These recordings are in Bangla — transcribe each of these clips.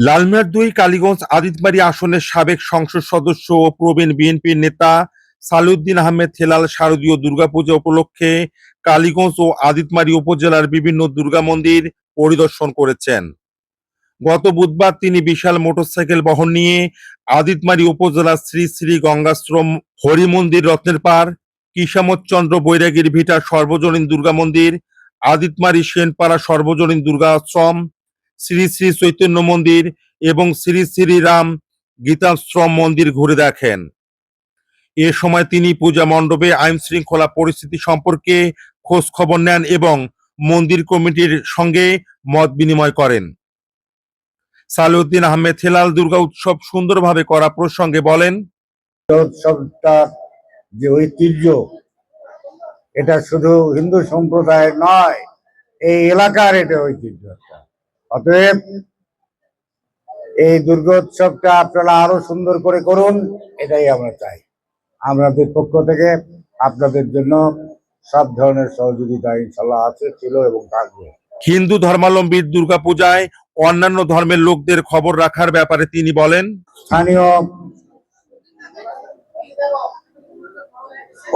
লালমিয়ার দুই কালীগঞ্জ আদিতবাড়ি আসনের সাবেক সংসদ সদস্য ও প্রবীণ বিএনপির নেতা সালুদ্দিন আহমেদ হেলাল শারদীয় দুর্গাপূজা উপলক্ষে কালীগঞ্জ ও আদিতমারি উপজেলার বিভিন্ন দুর্গা মন্দির পরিদর্শন করেছেন। গত বুধবার তিনি বিশাল মোটরসাইকেল বহন নিয়ে আদিতমারি উপজেলার শ্রী শ্রী গঙ্গাশ্রম হরি মন্দির রত্নের পার কিসামত চন্দ্র বৈরাগীর ভিটা সর্বজনীন দুর্গা মন্দির আদিতমারি সেনপাড়া সর্বজনীন দুর্গা আশ্রম শ্রী শ্রী চৈতন্য মন্দির এবং শ্রী শ্রী রাম গীতাশ্রম মন্দির ঘুরে দেখেন এ সময় তিনি পূজা মণ্ডপে আইন শৃঙ্খলা পরিস্থিতি সম্পর্কে খোঁজ খবর নেন এবং মন্দির কমিটির সঙ্গে মত বিনিময় করেন সালিউদ্দিন আহমেদ হেলাল দুর্গা উৎসব সুন্দরভাবে করা প্রসঙ্গে বলেন, উৎসবটা যে ঐতিহ্য, এটা শুধু হিন্দু সম্প্রদায়ের নয়, এই এলাকার এটা ঐতিহ্য। অতএব এই দুর্গোৎসবটা আপনারা আরও সুন্দর করে করুন এটাই আমরা চাই। আমাদের পক্ষ থেকে আপনাদের জন্য সব ধরনের সহযোগিতা ইনশাল্লাহ আছে ছিল এবং থাকবে। হিন্দু ধর্মাবলম্বীর দুর্গাপূজায় অন্যান্য ধর্মের লোকদের খবর রাখার ব্যাপারে তিনি বলেন স্থানীয়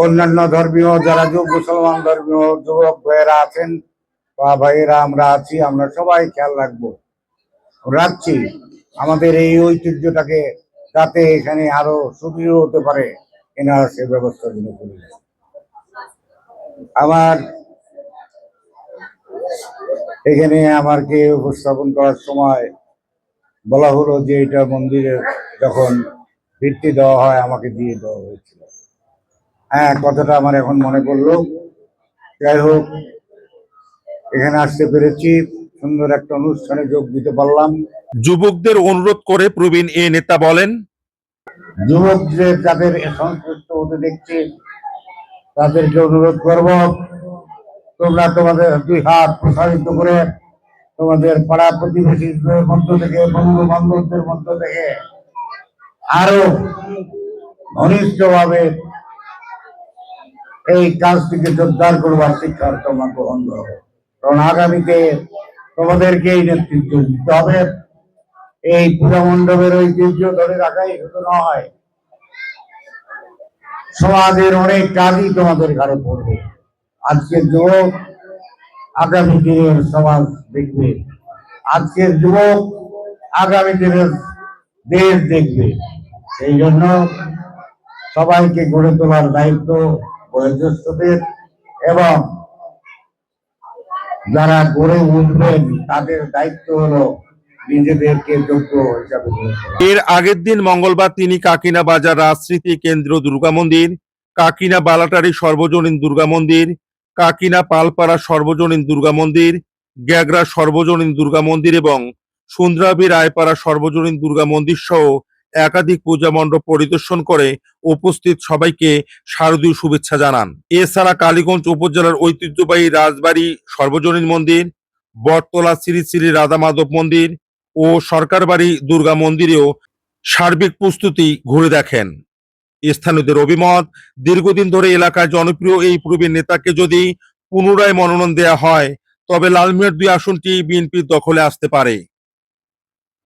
অন্যান্য ধর্মীয় যারা যুব মুসলমান ধর্মীয় যুবক ভাইয়েরা আছেন বা ভাইয়েরা, আমরা আছি, আমরা সবাই খেয়াল রাখব। রাখছি। আমাদের এই ঐতিহ্যটাকে যাতে এখানে আরও সুদৃঢ় হতে পারে, এনারা সে ব্যবস্থা গুলো করে আমার এখানে আমাকে উপস্থাপন করার সময় বলা হলো যে এটা মন্দিরের যখন ভিত্তি দেওয়া হয়, আমাকে দিয়ে দেওয়া হয়েছিল। হ্যাঁ কথাটা আমার এখন মনে পড়ল। যাই হোক এখানে আসতে পেরেছি। সুন্দর একটা অনুষ্ঠানে যোগ দিতে পারলাম। যুবকদের অনুরোধ করে প্রবীণ এ নেতা বলেন যুবকদের যাদের সংশ্লিষ্ট হতে দেখছি তাদেরকে অনুরোধ করব তোমরা তোমাদের দুই হাত প্রসারিত করে তোমাদের পাড়া প্রতিবেশীদের মধ্য থেকে বন্ধু বান্ধবদের মধ্য থেকে আরও ঘনিষ্ঠভাবে এই কাজটিকে জোরদার করবার শিক্ষার তোমার গ্রহণ করো কারণ আগামীতে তোমাদেরকে এই নেতৃত্ব দিতে হবে। এই পূজা মণ্ডপের ঐতিহ্য ধরে রাখাই শুধু নয়, সমাজের অনেক কাজই তোমাদের ঘাড়ে পড়বে। আজকের যুবক আগামী দিনের সমাজ দেখবে। আজকের যুবক আগামী দিনের দেশ দেখবে। সেই জন্য সবাইকে গড়ে তোলার দায়িত্ব বয়োজ্যেষ্ঠদের এবং যারা গড়ে উঠবেন, তাদের দায়িত্ব হলো এর আগের দিন মঙ্গলবার তিনি কাকিনা বাজার রাজস্মৃতি কেন্দ্র দুর্গা মন্দির, কাকিনা বালাটারি সর্বজনীন দুর্গা মন্দির, কাকিনা পালপাড়া সর্বজনীন দুর্গা মন্দির, গ্যাগরা সর্বজনীন দুর্গা মন্দির এবং সুন্দ্রাবী রায়পাড়া সর্বজনীন দুর্গা মন্দির সহ একাধিক পূজা মণ্ডপ পরিদর্শন করে উপস্থিত সবাইকে শারদীয় শুভেচ্ছা জানান। এছাড়া কালীগঞ্জ উপজেলার ঐতিহ্যবাহী রাজবাড়ি, সর্বজনীন মন্দির, বটতলা শ্রী শ্রী রাধা মাধব মন্দির ও সরকারবাড়ি দুর্গা মন্দিরেও সার্বিক প্রস্তুতি ঘুরে দেখেন। স্থানীয়দের অভিমত, দীর্ঘদিন ধরে এলাকায় জনপ্রিয় এই প্রবীণ নেতাকে যদি পুনরায় মনোনয়ন দেয়া হয়, তবে লালমিয়ার দুই আসনটি বিএনপির দখলে আসতে পারে।